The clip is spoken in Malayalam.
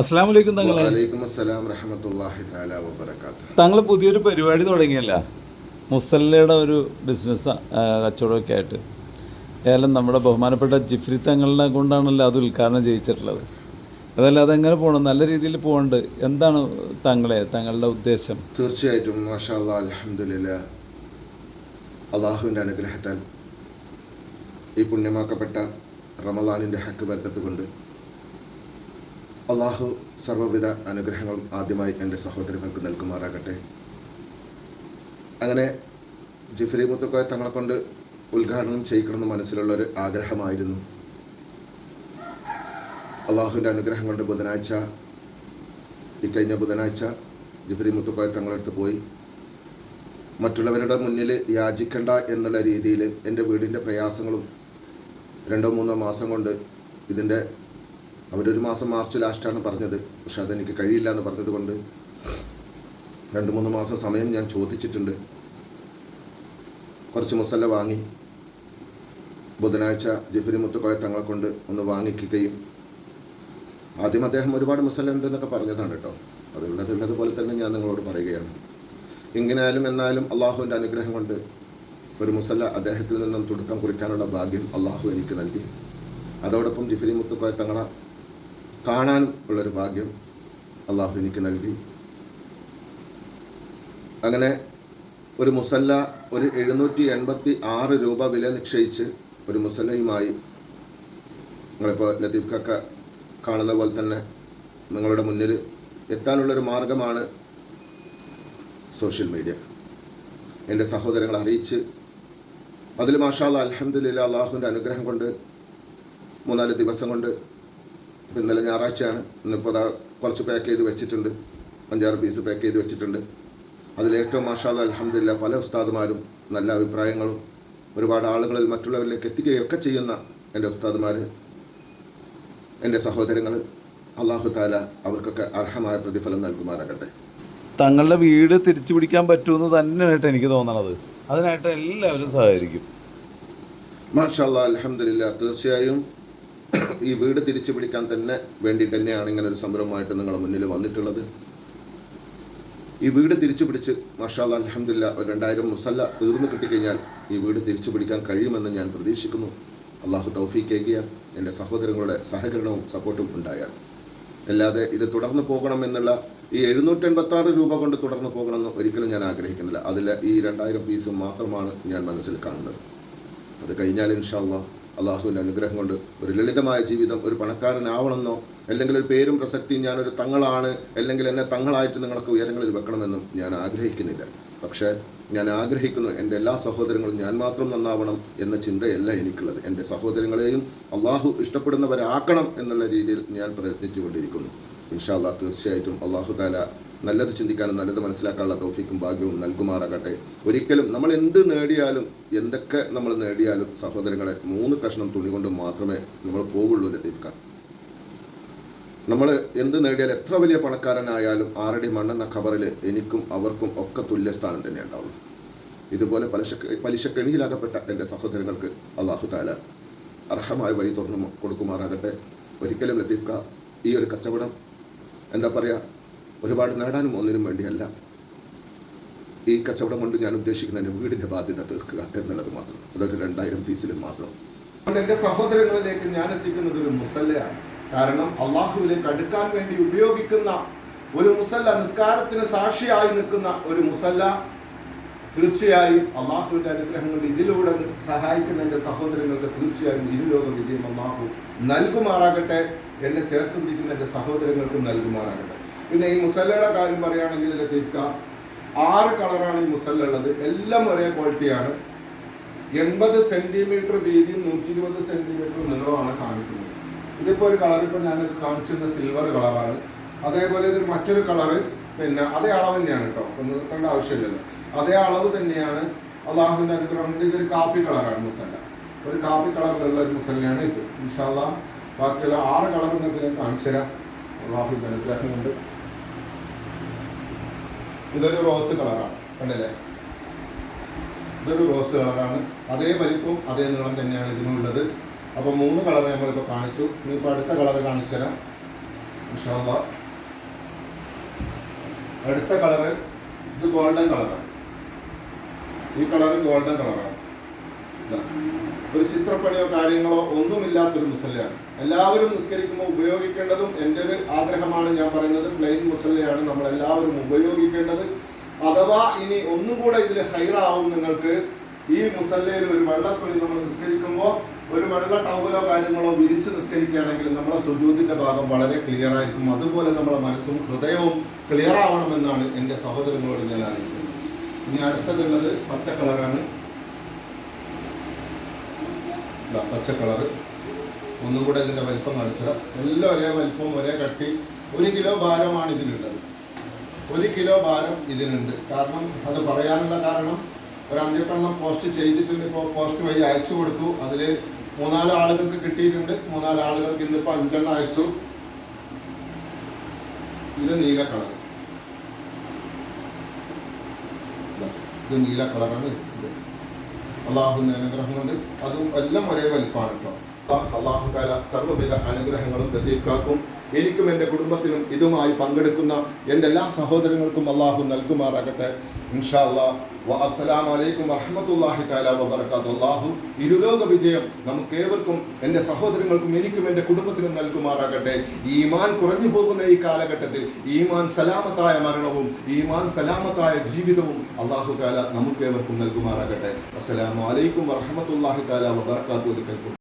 അസ്സാം വലൈക്കും തങ്ങളെ താങ്കൾ പുതിയൊരു പരിപാടി തുടങ്ങിയല്ല? മുസല്ലയുടെ ഒരു ബിസിനസ് കച്ചവടമൊക്കെ ആയിട്ട്. ഏതായാലും നമ്മുടെ ബഹുമാനപ്പെട്ട ജിഫ്രി തങ്ങളെ കൊണ്ടാണല്ലോ അത് ഉദ്ഘാടനം ചെയ്യിച്ചിട്ടുള്ളത്. അതല്ല അതെങ്ങനെ പോകണം നല്ല രീതിയിൽ പോകണ്ട് എന്താണ് താങ്കളെ താങ്കളുടെ ഉദ്ദേശം? തീർച്ചയായിട്ടും അള്ളാഹുവിന്റെ അനുഗ്രഹത്താൽ ഈ പുണ്യമാക്കപ്പെട്ട റമദാനിന്റെ ഹക്ക് ബർക്കത്ത് കൊണ്ട് അള്ളാഹു സർവവിധ അനുഗ്രഹങ്ങളും ആദ്യമായി എന്റെ സഹോദരങ്ങൾക്ക് നൽകുമാറാകട്ടെ. അങ്ങനെ ജിഫ്രി മുത്തുക്കോയ തങ്ങളെ കൊണ്ട് ഉദ്ഘാടനം ചെയ്യിക്കണമെന്ന് മനസ്സിലുള്ള ഒരു ആഗ്രഹമായിരുന്നു. അള്ളാഹുവിന്റെ അനുഗ്രഹം കൊണ്ട് ബുധനാഴ്ച ഇക്കഴിഞ്ഞ കഴിഞ്ഞ ബുധനാഴ്ച ജിഫ്രി മുത്തുക്കോയ തങ്ങളടുത്ത് പോയി. മറ്റുള്ളവരുടെ മുന്നിൽ യാചിക്കണ്ട എന്നുള്ള രീതിയിൽ എന്റെ വീടിന്റെ പ്രയാസങ്ങളും രണ്ടോ മൂന്നോ മാസം കൊണ്ട് ഇതിന്റെ അവരൊരു മാസം മാർച്ച് ലാസ്റ്റാണ് പറഞ്ഞത്. പക്ഷെ അതെനിക്ക് കഴിയില്ല എന്ന് പറഞ്ഞത് കൊണ്ട് രണ്ട് മൂന്ന് മാസം സമയം ഞാൻ ചോദിച്ചിട്ടുണ്ട്. കുറച്ച് മുസല്ല വാങ്ങി ബുധനാഴ്ച ജിഫിരി മുത്തുക്കോയ തങ്ങളെ കൊണ്ട് ഒന്ന് വാങ്ങിക്കുകയും ആദ്യം അദ്ദേഹം ഒരുപാട് മുസല്ല ഉണ്ട് എന്നൊക്കെ പറഞ്ഞതാണ് കേട്ടോ. അതുള്ളത് ഉള്ളതുപോലെ തന്നെ ഞാൻ നിങ്ങളോട് പറയുകയാണ്. എങ്ങനെയായാലും എന്നാലും അള്ളാഹുവിന്റെ അനുഗ്രഹം കൊണ്ട് ഒരു മുസല്ല അദ്ദേഹത്തിൽ നിന്നും തുടക്കം കുറിക്കാനുള്ള ഭാഗ്യം അള്ളാഹു എനിക്ക് നൽകി. അതോടൊപ്പം ജിഫിരി മുത്തുക്കോയ തങ്ങളെ കാണാൻ ഉള്ളൊരു ഭാഗ്യം അള്ളാഹു എനിക്ക് നൽകി. അങ്ങനെ ഒരു മുസല്ല ഒരു എഴുന്നൂറ്റി എൺപത്തി ആറ് രൂപ വില നിശ്ചയിച്ച് ഒരു മുസല്ലയുമായി നിങ്ങളിപ്പോൾ ലത്തീഫ് കക്ക കാണുന്ന പോലെ തന്നെ നിങ്ങളുടെ മുന്നിൽ എത്താനുള്ളൊരു മാർഗമാണ് സോഷ്യൽ മീഡിയ. എന്റെ സഹോദരങ്ങളെ അറിയിച്ച് അതിൽ മാഷാല്ല അലഹമ്മദില്ല അള്ളാഹുവിന്റെ അനുഗ്രഹം കൊണ്ട് മൂന്നാൽ ദിവസം കൊണ്ട് ഇന്നലെ ഞായറാഴ്ചയാണ്. ഇന്നിപ്പോൾ അതാ കുറച്ച് പാക്ക് ചെയ്ത് വെച്ചിട്ടുണ്ട്. അഞ്ചാറ് പീസ് പാക്ക് ചെയ്ത് വെച്ചിട്ടുണ്ട്. അതിലേറ്റവും മാഷാദ് അലഹമില്ല പല ഉസ്താദുമാരും നല്ല അഭിപ്രായങ്ങളും ഒരുപാട് ആളുകളിൽ മറ്റുള്ളവരിലേക്ക് എത്തിക്കുകയൊക്കെ ചെയ്യുന്ന എന്റെ ഉസ്താദുമാർ എന്റെ സഹോദരങ്ങൾ അള്ളാഹു താല അവർക്കൊക്കെ അർഹമായ പ്രതിഫലം നൽകുമാറാകട്ടെ. തങ്ങളുടെ വീട് തിരിച്ചു പിടിക്കാൻ പറ്റുമെന്ന് തന്നെയായിട്ട് എനിക്ക് തോന്നണത്. അതിനായിട്ട് എല്ലാവരും സഹകരിക്കും. മാഷാ അല്ലാ അലഹമില്ല തീർച്ചയായും ഈ വീട് തിരിച്ചു പിടിക്കാൻ തന്നെ വേണ്ടി തന്നെയാണ് ഇങ്ങനെ ഒരു സംരംഭമായിട്ട് നിങ്ങളുടെ മുന്നിൽ വന്നിട്ടുള്ളത്. ഈ വീട് തിരിച്ചു പിടിച്ച് മഷാല അലഹമില്ല രണ്ടായിരം മുസല്ല തീർന്നു കിട്ടിക്കഴിഞ്ഞാൽ ഈ വീട് തിരിച്ചു പിടിക്കാൻ കഴിയുമെന്ന് ഞാൻ പ്രതീക്ഷിക്കുന്നു. അള്ളാഹു തൗഫീഖ് ഏകിയാൽ എന്റെ സഹോദരങ്ങളുടെ സഹകരണവും സപ്പോർട്ടും ഉണ്ടായാൽ. അല്ലാതെ ഇത് തുടർന്നു പോകണം എന്നുള്ള ഈ എഴുന്നൂറ്റൻപത്തി ആറ് രൂപ കൊണ്ട് തുടർന്നു പോകണമെന്ന് ഒരിക്കലും ഞാൻ ആഗ്രഹിക്കുന്നില്ല. അതിൽ ഈ രണ്ടായിരം പീസ് മാത്രമാണ് ഞാൻ മനസ്സിൽ കാണുന്നത്. അത് കഴിഞ്ഞാൽ ഇൻഷാല്ല അള്ളാഹുവിന്റെ അനുഗ്രഹം കൊണ്ട് ഒരു ലളിതമായ ജീവിതം ഒരു പണക്കാരനാവണമെന്നോ അല്ലെങ്കിൽ ഒരു പേരും പ്രസക്തിയും ഞാനൊരു തങ്ങളാണ് അല്ലെങ്കിൽ എന്നെ തങ്ങളായിട്ട് നിങ്ങൾക്ക് ഉയരങ്ങളിൽ വെക്കണമെന്നും ഞാൻ ആഗ്രഹിക്കുന്നില്ല. പക്ഷേ ഞാൻ ആഗ്രഹിക്കുന്നു എന്റെ എല്ലാ സഹോദരങ്ങളും ഞാൻ മാത്രം നന്നാവണം എന്ന ചിന്തയല്ല എനിക്കുള്ളത്. എന്റെ സഹോദരങ്ങളെയും അള്ളാഹു ഇഷ്ടപ്പെടുന്നവരാക്കണം എന്നുള്ള രീതിയിൽ ഞാൻ പ്രയത്നിച്ചു കൊണ്ടിരിക്കുന്നു ഇൻഷാല്ലാ തീർച്ചയായിട്ടും അള്ളാഹു താല നല്ലത് ചിന്തിക്കാനും നല്ലത് മനസ്സിലാക്കാനുള്ള തോഫിക്കും ഭാഗ്യവും നൽകുമാറാകട്ടെ. ഒരിക്കലും നമ്മൾ എന്ത് നേടിയാലും എന്തൊക്കെ നമ്മൾ നേടിയാലും സഹോദരങ്ങളെ മൂന്ന് കഷ്ണം തുണി കൊണ്ട് മാത്രമേ നമ്മൾ പോവുള്ളൂ ലത്തീഫ്ഖാൻ നമ്മൾ എന്ത് നേടിയാലും എത്ര വലിയ പണക്കാരനായാലും ആറടി മണ്ണെന്ന ഖബറിൽ എനിക്കും അവർക്കും ഒക്കെ തുല്യസ്ഥാനം തന്നെ ഉണ്ടാവുള്ളൂ. ഇതുപോലെ പലിശ പലിശക്കെണിയിലാകപ്പെട്ട എന്റെ സഹോദരങ്ങൾക്ക് അള്ളാഹു താല അർഹമായ വഴി തുറന്നു കൊടുക്കുമാറാകട്ടെ. ഒരിക്കലും ലത്തീഫ്ക ഈ ഒരു കച്ചവടം എന്താ പറയുക ഒരുപാട് നേടാനും ഒന്നിനും വേണ്ടിയല്ല. ഈ കച്ചവടം കൊണ്ട് ഞാൻ ഉദ്ദേശിക്കുന്ന എന്റെ വീടിന്റെ ബാധ്യത തീർക്കുക എന്നുള്ളത് മാത്രം. അതൊരു രണ്ടായിരം പീസിലും മാത്രം. എന്റെ സഹോദരങ്ങളിലേക്ക് ഞാൻ എത്തിക്കുന്നത് ഒരു മുസല്ലയാണ്. കാരണം അള്ളാഹുവിലേക്ക് അടുക്കാൻ വേണ്ടി ഉപയോഗിക്കുന്ന ഒരു മുസല്ല നിസ്കാരത്തിന് സാക്ഷിയായി നിൽക്കുന്ന ഒരു മുസല്ല തീർച്ചയായും അള്ളാഹുവിന്റെ അനുഗ്രഹങ്ങൾ ഇതിലൂടെ സഹായിക്കുന്ന എന്റെ സഹോദരങ്ങൾക്ക് തീർച്ചയായും ഇരുലോക വിജയം അള്ളാഹു നൽകുമാറാകട്ടെ. എന്നെ ചേർത്ത് പിടിക്കുന്ന എന്റെ സഹോദരങ്ങൾക്കും നൽകുമാറാകട്ടെ. പിന്നെ ഈ മുസല്ലയുടെ കാര്യം പറയുകയാണെങ്കിൽ ലത്തീഫ്ക ആറ് കളറാണ് ഈ മുസല്ല ഉള്ളത് എല്ലാം ഒരേ ക്വാളിറ്റിയാണ് എൺപത് സെന്റിമീറ്റർ വീതിയും നൂറ്റി ഇരുപത് സെന്റിമീറ്റർ നീളമാണ് കാണിക്കുന്നത്. ഇതിപ്പോൾ ഒരു കളർ ഇപ്പോൾ ഞാൻ കാണിച്ചിരുന്ന സിൽവർ കളറാണ് അതേപോലെ ഇതൊരു മറ്റൊരു കളറ് പിന്നെ അതേ അളവ് തന്നെയാണ് കേട്ടോ ഒന്ന് നിർത്തേണ്ട ആവശ്യമില്ലല്ലോ. അതേ അളവ് തന്നെയാണ് അള്ളാഹുവിന്റെ അനുഗ്രഹം. കൊണ്ട് ഇതൊരു കാപ്പി കളറാണ് മുസല്ല. ഒരു കാപ്പി കളറിലുള്ള ഒരു മുസല്ലയാണ് ഇത്. ഇൻഷാല്ല ബാക്കിയുള്ള ആറ് കളർ ഞാൻ കാണിച്ചു തരാം അള്ളാഹുവിന്റെ അനുഗ്രഹം കൊണ്ട് ഇതൊരു റോസ് കളറാണ് കണ്ടല്ലേ? ഇതൊരു റോസ് കളറാണ് അതേ വലിപ്പം അതേ നീളം തന്നെയാണ് ഇതിനുള്ളത്. അപ്പോൾ മൂന്ന് കളർ നമ്മളിപ്പോൾ കാണിച്ചു. ഇനിയിപ്പോൾ അടുത്ത കളർ കാണിച്ചു തരാം ഇൻഷാല്ലാ. അടുത്ത കളർ ഇത് ഗോൾഡൻ കളറാണ് ഈ കളർ ഗോൾഡൻ കളറാണ് ഇതാ. ഒരു ചിത്രപ്പണിയോ കാര്യങ്ങളോ ഒന്നുമില്ലാത്തൊരു മുസല്ലയാണ്. എല്ലാവരും നിസ്കരിക്കുമ്പോൾ ഉപയോഗിക്കേണ്ടതും എന്റെ ഒരു ആഗ്രഹമാണ് ഞാൻ പറയുന്നത്. പ്ലെയിൻ മുസല്ലയാണ് നമ്മൾ എല്ലാവരും ഉപയോഗിക്കേണ്ടത്. അഥവാ ഇനി ഒന്നും കൂടെ ഇതിൽ ഹൈറാവും നിങ്ങൾക്ക്. ഈ മുസല്ലയിൽ ഒരു വെള്ളത്തുണി നമ്മൾ നിസ്കരിക്കുമ്പോൾ ഒരു വെള്ള ടവലോ കാര്യങ്ങളോ വിരിച്ച് നിസ്കരിക്കുകയാണെങ്കിൽ നമ്മുടെ സുജൂതിന്റെ ഭാഗം വളരെ ക്ലിയർ ആയിരിക്കും. അതുപോലെ നമ്മുടെ മനസ്സും ഹൃദയവും ക്ലിയർ ആവണമെന്നാണ് എന്റെ സഹോദരങ്ങളോട് ഞാൻ അറിയിക്കുന്നത് ഇനി അടുത്തതുള്ളത് പച്ച കളറാണ് ഇതാ പച്ച കളറ്. ഒന്നും കൂടെ ഇതിന്റെ വലിപ്പം കാണിച്ചിടാം എല്ലാം ഒരേ വലിപ്പം ഒരേ കട്ടി. ഒരു കിലോ ഭാരമാണ് ഇതിനുള്ളത് ഒരു കിലോ ഭാരം ഇതിനുണ്ട് കാരണം അത് പറയാനുള്ള കാരണം ഒരു അഞ്ചെട്ടെണ്ണം പോസ്റ്റ് ചെയ്തിട്ടുണ്ട്. ഇപ്പോൾ പോസ്റ്റ് വഴി അയച്ചു കൊടുത്തു. അതിൽ മൂന്നാൽ ആളുകൾക്ക് കിട്ടിയിട്ടുണ്ട്. മൂന്നാൽ ആളുകൾക്ക് ഇന്നിപ്പോൾ അഞ്ചെണ്ണം അയച്ചു. ഇത് നീല കളർ ഇത് നീല കളറാണ് ഇത്. അള്ളാഹുവിന്റെ അനുഗ്രഹം കൊണ്ട് അതും എല്ലാം ഒരേ വലിപ്പമാണ് കേട്ടോ അള്ളാഹു കാല സർവവിധ അനുഗ്രഹങ്ങളും ലത്തീഫാക്കും എനിക്കും എന്റെ കുടുംബത്തിനും ഇതുമായി പങ്കെടുക്കുന്ന എന്റെ എല്ലാ സഹോദരങ്ങൾക്കും അള്ളാഹു നൽകുമാറാകട്ടെ. ഇൻഷാല്ലാ അസ്സലാം വ അസ്സലാമു അലൈക്കും വറഹ്മത്തുള്ളാഹി തആല വബറകാത്തു അല്ലാഹു ഇരുലോക വിജയം നമുക്ക് ഏവർക്കും എന്റെ സഹോദരങ്ങൾക്കും എനിക്കും എന്റെ കുടുംബത്തിനും നൽകുമാറാകട്ടെ. ഈമാൻ കുറഞ്ഞു പോകുന്ന ഈ കാലഘട്ടത്തിൽ ഈമാൻ സലാമത്തായ മരണവും ഈമാൻ സലാമത്തായ ജീവിതവും അള്ളാഹു താല നമുക്കേവർക്കും നൽകുമാറാകട്ടെ. അസ്സലാമു അലൈക്കും വറഹമത്തല്ലാഹി തആല വബറകാത്തു ഒരിക്കൽ